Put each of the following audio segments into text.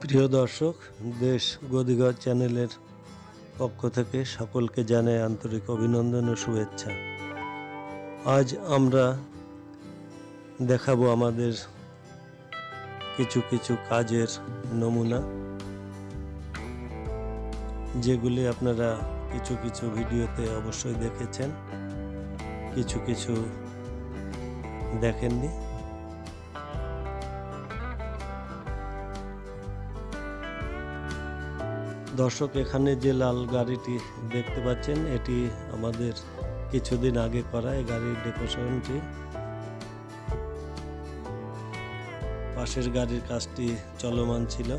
প্রিয় দর্শক, দেশ গদিগর চ্যানেলের পক্ষ থেকে সকলকে জানাই আন্তরিক অভিনন্দন ও শুভেচ্ছা। আজ আমরা দেখাবো আমাদের কিছু কিছু কাজের নমুনা, যেগুলি আপনারা কিছু কিছু ভিডিওতে অবশ্যই দেখেছেন। কিছু কিছু দেখেননি? দর্শক, এখানে যে লাল গাড়িটি দেখতে পাচ্ছেন, এটি আমাদের কিছুদিন আগে করা এই গাড়ির ডেকোরেশনটি। পাশের গাড়ির কাজটি চলমান ছিল।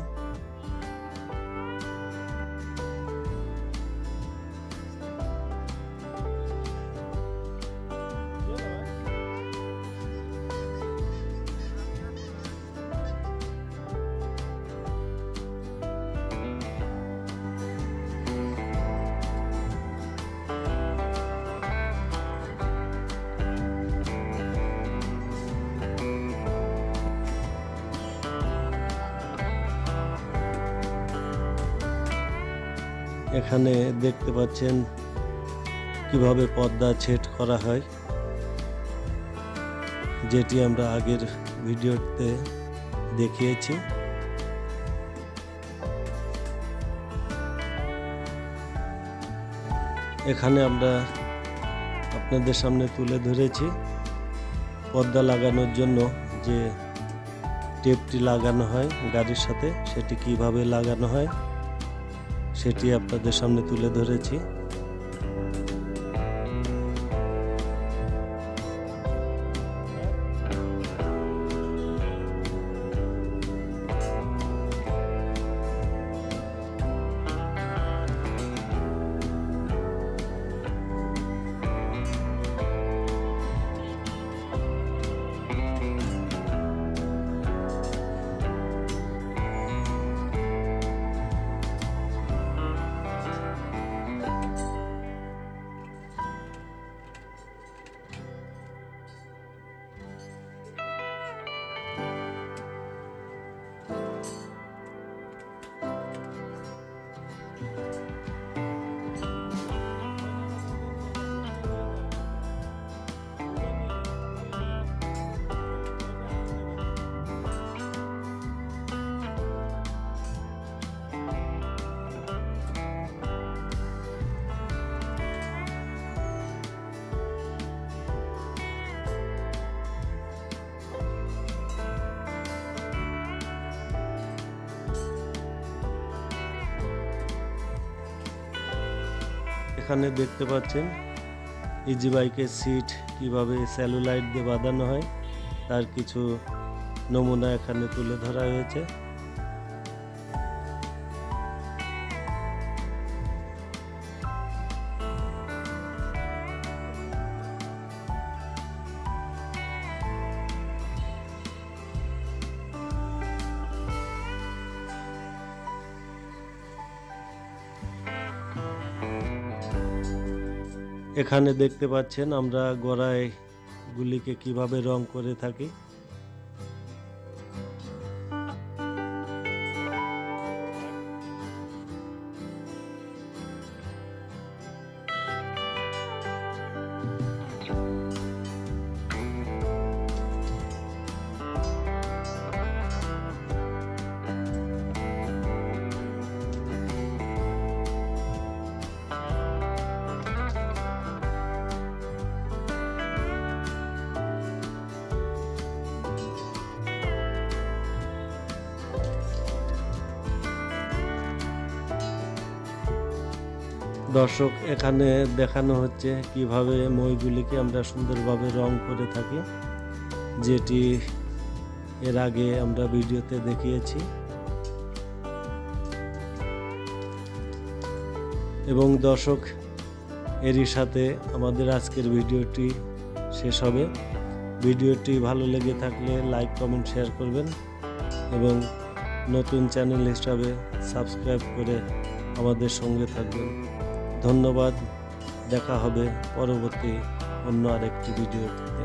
এখানে দেখতে পাচ্ছেন কীভাবে পর্দা ছেট করা হয়, যেটি আমরা আগের ভিডিওতে দেখিয়েছি। এখানে আমরা আপনাদের সামনে তুলে ধরেছি পর্দা লাগানোর জন্য যে টেপটি লাগানো হয় গাড়ির সাথে, সেটি কীভাবে লাগানো হয় সেটি আপনাদের সামনে তুলে ধরেছি। এখানে দেখতে পাচ্ছেন ইজি বাইকের সিট কীভাবে স্যালুলাইট দিয়ে বাঁধানো হয়, তার কিছু নমুনা এখানে তুলে ধরা হয়েছে। এখানে দেখতে পাচ্ছেন আমরা গড়াইগুলিকে কীভাবে রং করে থাকি। দর্শক, এখানে দেখানো হচ্ছে কীভাবে মইগুলিকে আমরা সুন্দরভাবে রং করে থাকি, যেটি এর আগে আমরা ভিডিওতে দেখিয়েছি। এবং দর্শক, এরই সাথে আমাদের আজকের ভিডিওটি শেষ হবে। ভিডিওটি ভালো লেগে থাকলে লাইক, কমেন্ট, শেয়ার করবেন এবং নতুন চ্যানেল হিসাবে সাবস্ক্রাইব করে আমাদের সঙ্গে থাকবেন। ধন্যবাদ। দেখা হবে পরবর্তী অন্য আরেকটি ভিডিওতে।